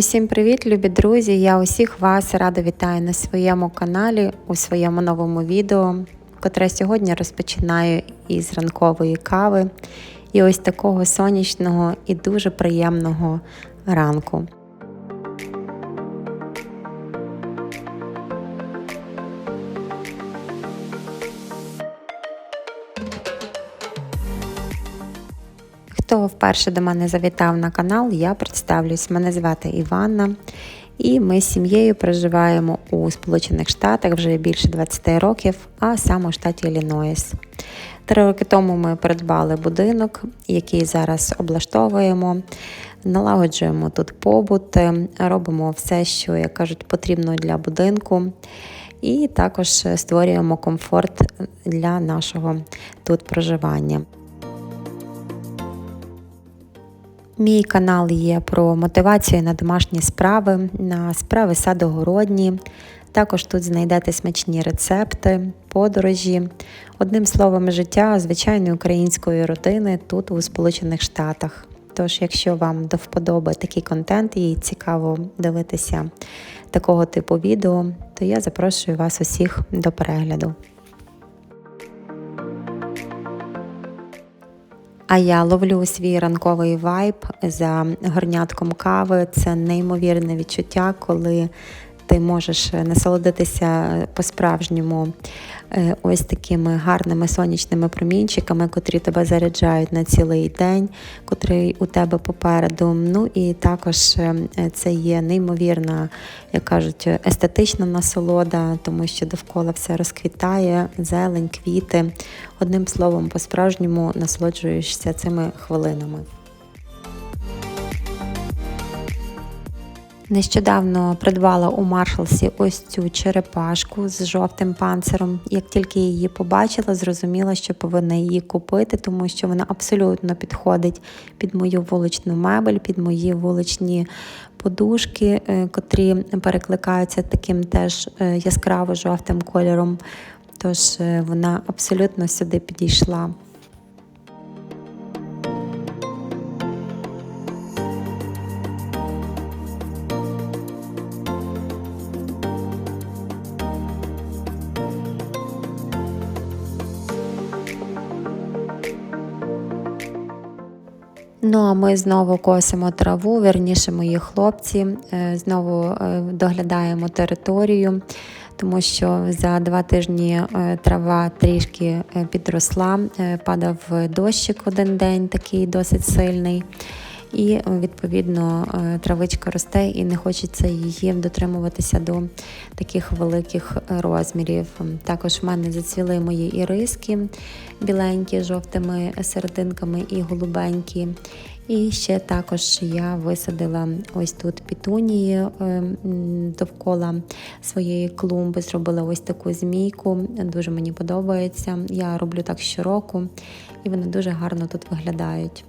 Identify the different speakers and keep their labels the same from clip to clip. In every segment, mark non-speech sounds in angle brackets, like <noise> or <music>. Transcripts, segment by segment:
Speaker 1: Усім привіт, любі друзі! Я усіх вас рада вітаю на своєму каналі у своєму новому відео, котре сьогодні розпочинаю із ранкової кави і ось такого сонячного і дуже приємного ранку. Хто вперше до мене завітав на канал, я представлюсь. Мене звати Іванна, і ми з сім'єю проживаємо у Сполучених Штатах вже більше 20 років, а саме у штаті Іллінойс. Три роки тому ми придбали будинок, який зараз облаштовуємо, налагоджуємо тут побут, робимо все, що, як кажуть, потрібно для будинку. І також створюємо комфорт для нашого тут проживання. Мій канал є про мотивацію на домашні справи, на справи садогородні. Також тут знайдете смачні рецепти, подорожі, одним словом, життя звичайної української родини тут у Сполучених Штатах. Тож, якщо вам до вподоби такий контент і цікаво дивитися такого типу відео, то я запрошую вас усіх до перегляду. А я ловлю свій ранковий вайб за горнятком кави. Це неймовірне відчуття, коли ти можеш насолодитися по-справжньому е, ось такими гарними сонячними промінчиками, котрі тебе заряджають на цілий день, котрий у тебе попереду. Ну і також е, це є неймовірна, як кажуть, естетична насолода, тому що довкола все розквітає, зелень, квіти. Одним словом, по-справжньому насолоджуєшся цими хвилинами. Нещодавно придбала у Маршалсі ось цю черепашку з жовтим панциром. Як тільки її побачила, зрозуміла, що повинна її купити, тому що вона абсолютно підходить під мою вуличну мебель, під мої вуличні подушки, е, котрі перекликаються таким теж е, яскраво жовтим кольором. Тож е, вона абсолютно сюди підійшла. Ну а ми знову косимо траву, верніше мої хлопці, е, знову е, доглядаємо територію, тому що за два тижні е, трава трішки підросла, падав дощик один день, такий досить сильний. І відповідно травичка росте і не хочеться її дотримуватися до таких великих розмірів. Також в мене зацвіли мої іриски біленькі, жовтими серединками і голубенькі. І ще також я висадила ось тут пітунії е, довкола своєї клумби, зробила ось таку змійку. Дуже мені подобається. Я роблю так щороку, і вони дуже гарно тут виглядають.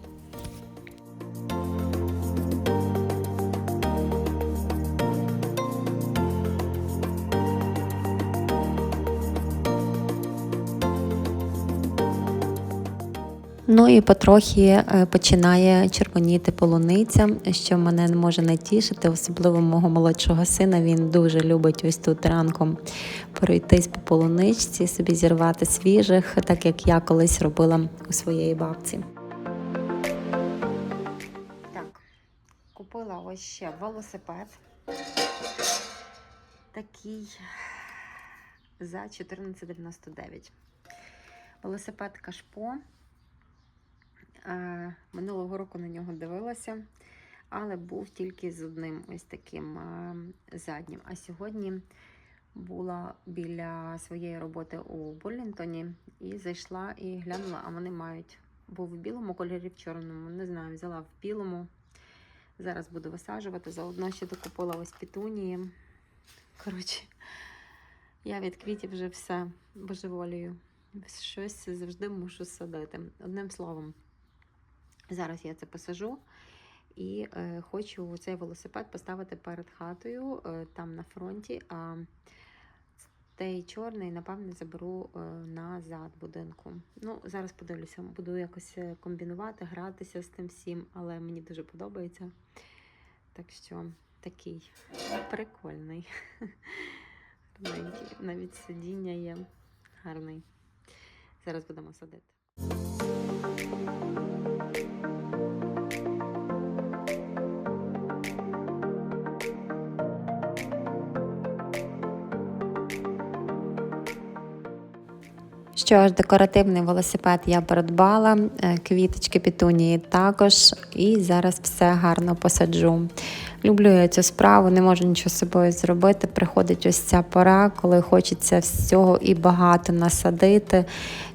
Speaker 1: Ну і потрохи е, починає червоніти полуниця, що мене не може не тішити, особливо мого молодшого сина. Він дуже любить ось тут ранком пройтись по полуничці, собі зірвати свіжих, так як я колись робила у своєї бабці. Так, купила ось ще велосипед. Такий за 14,99. Велосипед Кашпо. Минулого року на нього дивилася, але був тільки з одним ось таким заднім. А сьогодні була біля своєї роботи у Боллінтоні і зайшла і глянула, а вони мають. Був в білому кольорі, в чорному. Не знаю, взяла в білому. Зараз буду висаджувати. Заодно ще докупила ось пітунії. Коротше, я від квітів вже все божеволію. Щось завжди мушу садити. Одним словом. Зараз я це посажу і е, хочу цей велосипед поставити перед хатою е, там на фронті. А цей чорний, напевне, заберу е, назад будинку. Ну, зараз подивлюся, буду якось е, комбінувати, гратися з тим всім, але мені дуже подобається. Так що такий прикольний. <laughs> Гарненький. Навіть сидіння є гарний. Зараз будемо садити. Що ж, декоративний велосипед я придбала, е, квіточки пітунії також, і зараз все гарно посаджу. Люблю я цю справу, не можу нічого з собою зробити. Приходить ось ця пора, коли хочеться всього і багато насадити.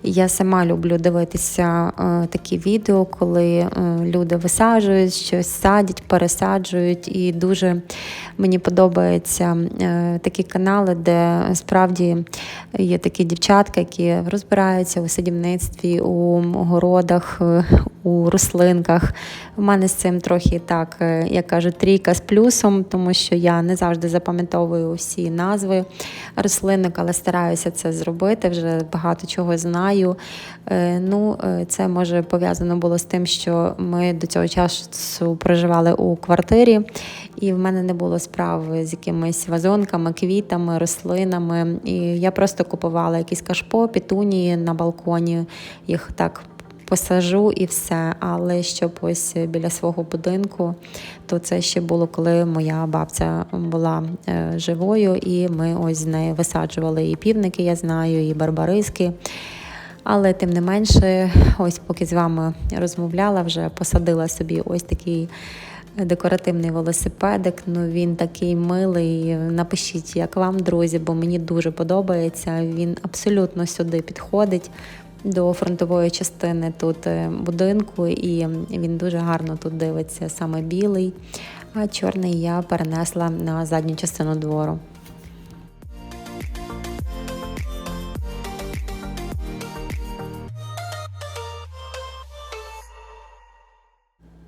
Speaker 1: Я сама люблю дивитися е, такі відео, коли е, люди висаджують щось, садять, пересаджують. І дуже мені подобаються е, такі канали, де справді є такі дівчатка, які розбираються у садівництві, у городах, у рослинках. У мене з цим трохи так, е, як кажуть, трійка з плюсом, тому що я не завжди запам'ятовую всі назви рослинок, але стараюся це зробити. Вже багато чого знаю. Е, Ну, е, це може пов'язано було з тим, що ми до цього часу проживали у квартирі, і в мене не було справ з якимись вазонками, квітами, рослинами. І я просто купувала якісь кашпо, пітунії на балконі, їх так посажу і все. Але щоб ось біля свого будинку, то це ще було, коли моя бабця була е, живою, і ми ось з нею висаджували і півники, я знаю, і барбариски. Але тим не менше, ось поки з вами розмовляла, вже посадила собі ось такий декоративний велосипедик. Ну він такий милий. Напишіть, як вам, друзі, бо мені дуже подобається. Він абсолютно сюди підходить. До фронтової частини тут е, будинку, і він дуже гарно тут дивиться, саме білий, а чорний я перенесла на задню частину двору.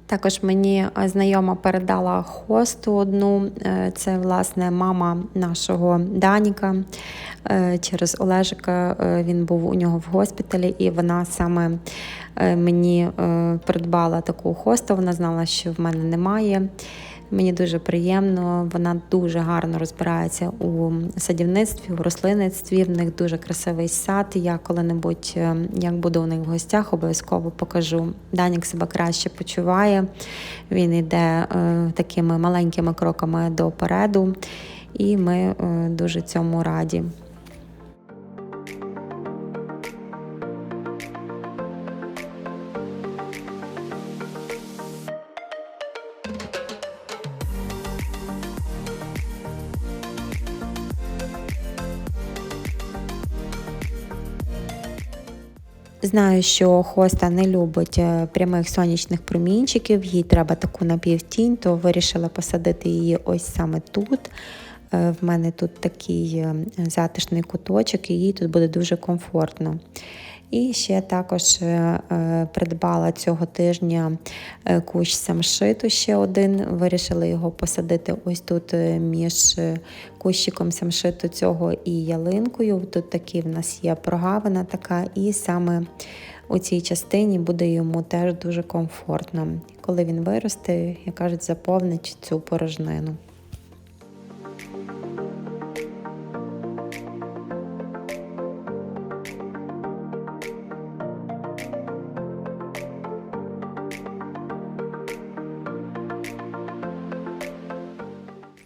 Speaker 1: Також мені е, знайома передала хосту одну. Е, Це, власне, мама нашого Даніка. Е, Через Олежика він був у нього в госпіталі, і вона саме мені придбала таку хосту. Вона знала, що в мене немає. Мені дуже приємно, вона дуже гарно розбирається у садівництві, у рослинництві. В них дуже красивий сад. Я коли-небудь, е, як буду у них в гостях, обов'язково покажу. Данік себе краще почуває. Він йде е, такими маленькими кроками допереду, і ми е, дуже цьому раді. Знаю, що хоста не любить е, прямих сонячних промінчиків, їй треба таку напівтінь, то вирішила посадити її ось саме тут. Е, В мене тут такий е, затишний куточок, і їй тут буде дуже комфортно. І ще також е, придбала цього тижня е, кущ самшиту ще один. Вирішила його посадити ось тут е, між е, кущиком самшиту цього і ялинкою. Тут такі в нас є прогавина така, і саме у цій частині буде йому теж дуже комфортно. Коли він виросте, як кажуть, заповнить цю порожнину.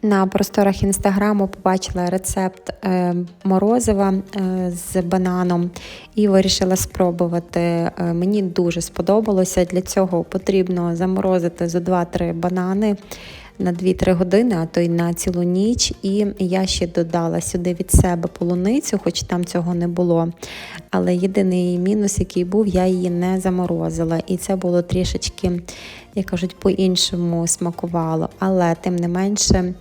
Speaker 1: На просторах інстаграму побачила рецепт е, морозива е, з бананом і вирішила спробувати. Е, мені дуже сподобалося. Для цього потрібно заморозити за 2-3 банани на 2-3 години, а то й на цілу ніч. І я ще додала сюди від себе полуницю, хоч там цього не було. Але єдиний мінус, який був, я її не заморозила. І це було трішечки, як кажуть, по-іншому смакувало. Але тим не менше.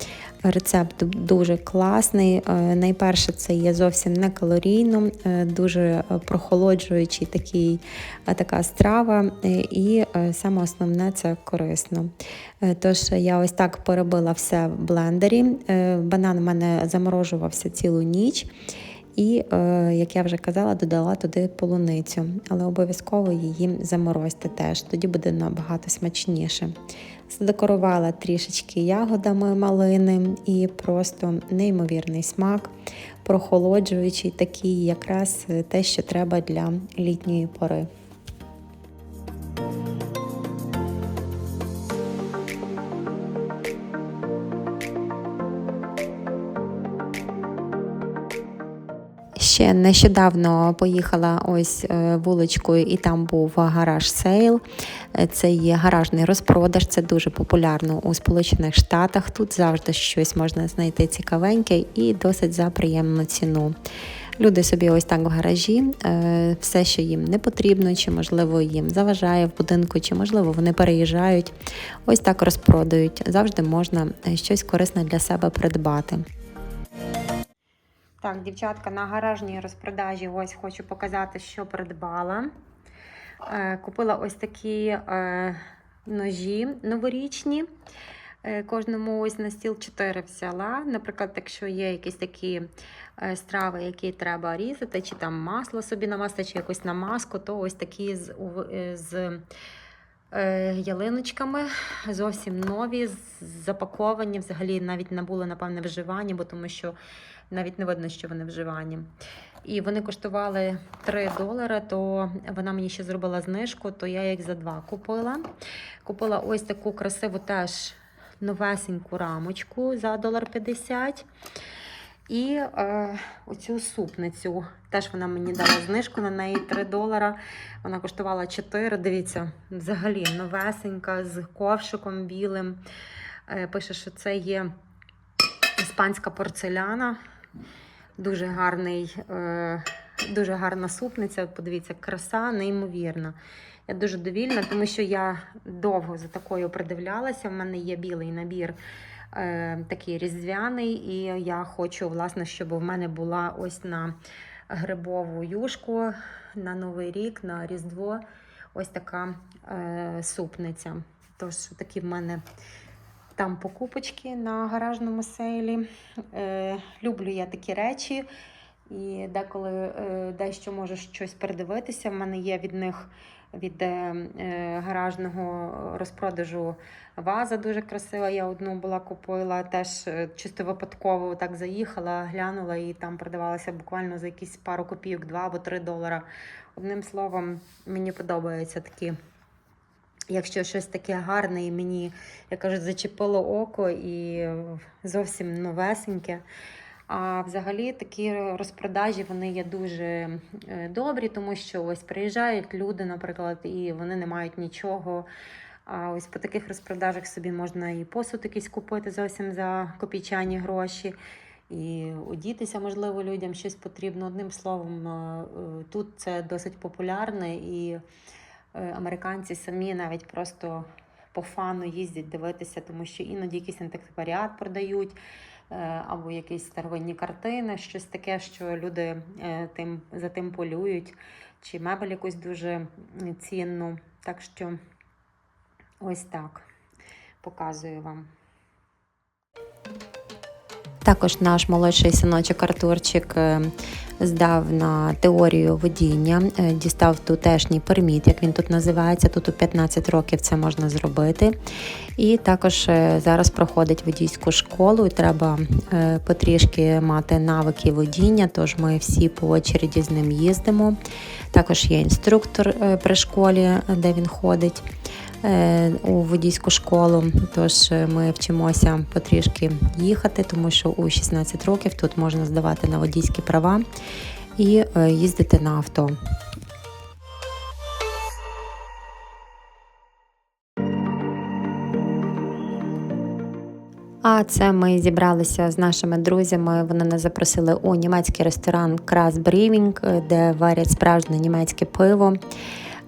Speaker 1: Рецепт дуже класний. Е, Найперше, це є зовсім не калорійно, е, дуже прохолоджуючий такий, е, така страва, і саме основне це корисно. Тож я ось так перебила все в блендері. Банан в мене заморожувався цілу ніч. І, як я вже казала, додала туди полуницю, але обов'язково її заморозьте теж, тоді буде набагато смачніше. Задекорувала трішечки ягодами малини і просто неймовірний смак, прохолоджуючий, такий якраз те, що треба для літньої пори. Ще нещодавно поїхала ось е, вуличкою, і там був гараж сейл. Е, Це є гаражний розпродаж, це дуже популярно у Сполучених Штатах. Тут завжди щось можна знайти цікавеньке і досить за приємну ціну. Люди собі ось так в гаражі, е, все, що їм не потрібно, чи можливо їм заважає в будинку, чи можливо вони переїжджають, ось так розпродають. Завжди можна щось корисне для себе придбати. Так, дівчатка, на гаражній розпродажі ось хочу показати, що придбала. Е, Купила ось такі е, ножі новорічні. Е, Кожному ось на стіл 4 взяла. Наприклад, якщо є якісь такі страви, які треба різати, чи там масло собі намасти, чи якусь намазку, то ось такі з, з ялиночками зовсім нові, запаковані. Взагалі навіть не були, напевне, вживані, бо тому що навіть не видно, що вони вживані. І вони коштували 3 долари, то вона мені ще зробила знижку, то я їх за 2 купила. Купила ось таку красиву теж новесеньку рамочку за долар 50. І е, оцю супницю. Теж вона мені дала знижку на неї 3 долара. Вона коштувала 4. Дивіться, взагалі новесенька з ковшиком білим. Е, пише, що це є іспанська порцеляна. Дуже гарний, е, дуже гарна супниця. Подивіться, краса неймовірна. Я дуже довільна, тому що я довго за такою придивлялася. У мене є білий набір е, такий різдвяний, і я хочу, власне, щоб в мене була ось на грибову юшку на Новий рік, на Різдво. Ось така е, супниця. Тож такі в мене там покупочки на гаражному сейлі. Е, люблю я такі речі. І деколи е, дещо можу щось передивитися. В мене є від них від е, е, гаражного розпродажу ваза дуже красива. Я одну була купила, теж е, чисто випадково так заїхала, глянула і там продавалася буквально за якісь пару копійок, 2 або 3 долара. Одним словом, мені подобаються такі. Якщо щось таке гарне і мені, як кажуть, зачепило око і зовсім новесеньке. А взагалі такі розпродажі вони є дуже е, добрі, тому що ось приїжджають люди, наприклад, і вони не мають нічого. А ось по таких розпродажах собі можна і посуд якийсь купити зовсім за копійчані гроші. І одітися, можливо, людям щось потрібно. Одним словом, е, тут це досить популярне, і американці самі навіть просто по фану їздять дивитися, тому що іноді якийсь антикваріат продають е, або якісь старовинні картини, щось таке, що люди е, тим, за тим полюють, чи мебель якусь дуже цінну. Так що ось так показую вам. Також наш молодший синочок Артурчик е, здав на теорію водіння, е, дістав тутешній перміт, як він тут називається. Тут у 15 років це можна зробити. І також е, зараз проходить водійську школу, і треба потрішки мати навики водіння, тож ми всі по очереді з ним їздимо. Також є інструктор при школі, де він ходить у водійську школу. Тож е, ми вчимося потрішки їхати, тому що у 16 років тут можна здавати на водійські права і е, їздити на авто. А це ми зібралися з нашими друзями. Вони нас запросили у німецький ресторан Крас Брівінг, де варять справжнє німецьке пиво.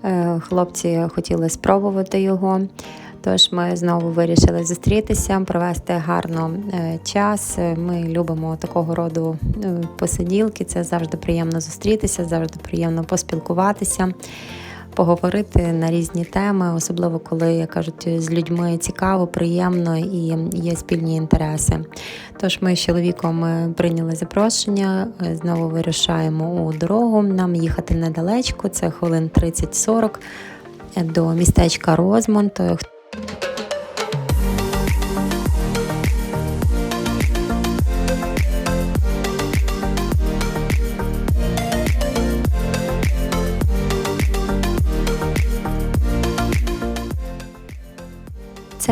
Speaker 1: Е, Хлопці хотіли спробувати його. Тож ми знову вирішили зустрітися, провести гарно е, час. Е, Ми любимо такого роду посиділки. Це завжди приємно зустрітися, завжди приємно поспілкуватися, поговорити на різні теми, особливо коли як кажуть, з людьми цікаво, приємно і є спільні інтереси. Тож ми з чоловіком е, прийняли запрошення, е, знову вирішаємо у дорогу. Нам їхати недалечко, це хвилин 30-40 до містечка Розмонт.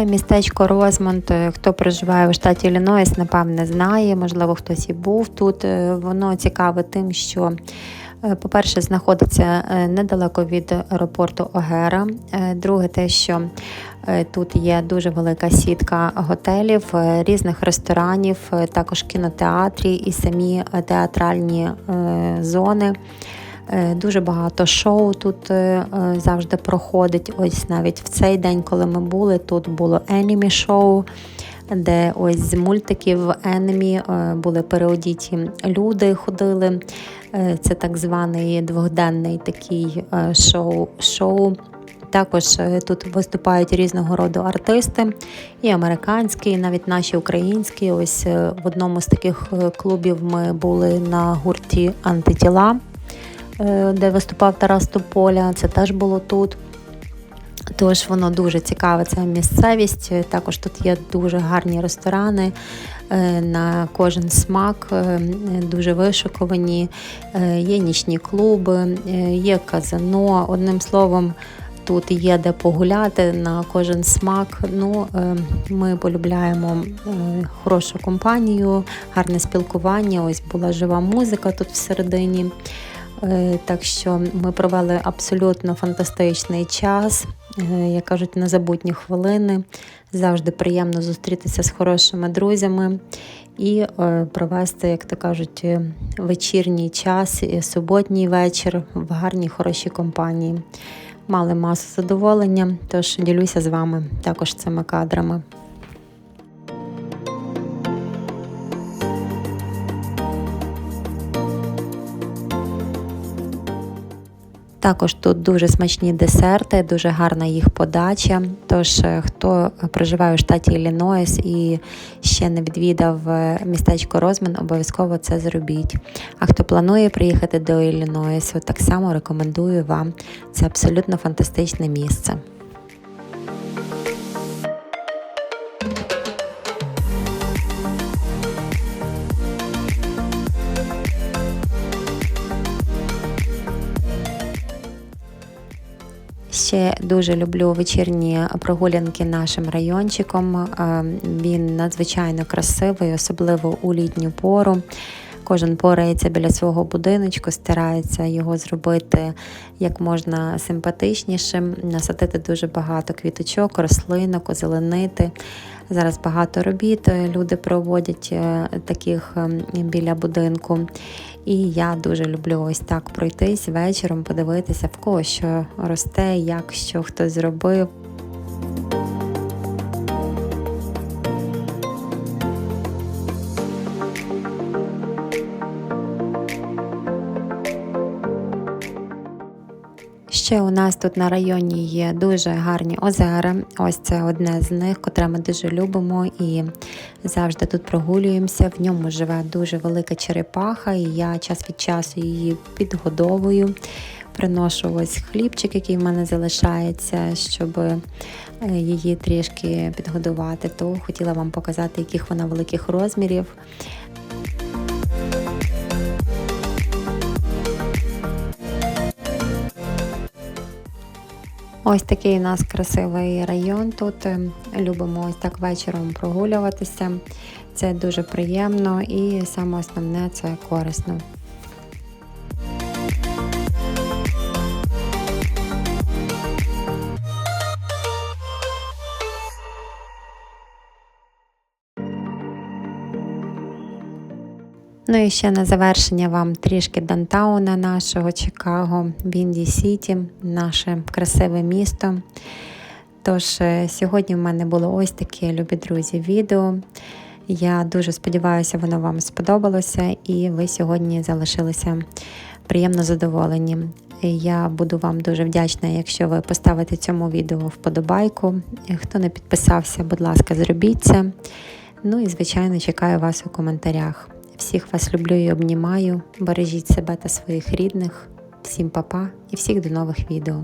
Speaker 1: Це містечко Розмонд. Е, Хто проживає у штаті Іллінойс, напевне, знає, можливо, хтось і був тут. Е, Воно цікаве тим, що, е, по-перше, знаходиться недалеко від аеропорту Огера. Друге, те, що тут є дуже велика сітка готелів, різних ресторанів, також кінотеатрі і самі театральні зони. Е, Дуже багато шоу тут е, е, завжди проходить. Ось навіть в цей день, коли ми були, тут було енімі шоу, де ось з мультиків енемі були переодіті люди, ходили. Це так званий двохденний такий шоу. шоу. Також тут виступають різного роду артисти, і американські, і навіть наші українські. Ось в одному з таких клубів ми були на гурті Антитіла де виступав Тарас Тополя, це теж було тут. Тож воно дуже цікаве, ця місцевість. Також тут є дуже гарні ресторани е, на кожен смак, е, дуже вишиковані, е, є нічні клуби, е, є казино. Одним словом, тут є де погуляти на кожен смак. Ну, е, ми полюбляємо е, хорошу компанію, гарне спілкування. Ось була жива музика тут всередині. Е, Так що ми провели абсолютно фантастичний час, е, як кажуть, незабутні хвилини. Завжди приємно зустрітися з хорошими друзями і е, провести, як то кажуть, вечірній час, і суботній вечір в гарній хорошій компанії. Мали масу задоволення, тож ділюся з вами також цими кадрами. Також тут дуже смачні десерти, дуже гарна їх подача. Тож, е, хто проживає у штаті Іллінойс і ще не відвідав е, містечко Розман, обов'язково це зробіть. А хто планує приїхати до Іллінойсу, так само рекомендую вам. Це абсолютно фантастичне місце. Ще дуже люблю вечірні прогулянки нашим райончиком. Е, Він надзвичайно красивий, особливо у літню пору. Кожен порається біля свого будиночку, старається його зробити як можна симпатичнішим, насадити дуже багато квіточок, рослинок, озеленити. Зараз багато робіт е, люди проводять е, таких е, біля будинку. І я дуже люблю ось так пройтись вечором, подивитися, в кого що росте, як що хтось зробив. Ще у нас тут на районі є дуже гарні озера. Ось це одне з них, котре ми дуже любимо і завжди тут прогулюємося. В ньому живе дуже велика черепаха, і я час від часу її підгодовую. Приношу ось хлібчик, який в мене залишається, щоб е, її трішки підгодувати. То хотіла вам показати, яких вона великих розмірів. Ось такий у нас красивий район тут. Любимо ось так вечором прогулюватися. Це дуже приємно і саме основне це корисно. Ну і ще на завершення вам трішки Дантауна нашого Чикаго, Вінді Сіті, наше красиве місто. Тож е, сьогодні в мене було ось таке, любі друзі, відео. Я дуже сподіваюся, воно вам сподобалося, і ви сьогодні залишилися приємно задоволені. Я буду вам дуже вдячна, якщо ви поставите цьому відео вподобайку. Хто не підписався, будь ласка, зробіть це. Ну і, звичайно, чекаю вас у коментарях. Всіх вас люблю і обнімаю. Бережіть себе та своїх рідних. Всім па-па і всіх до нових відео.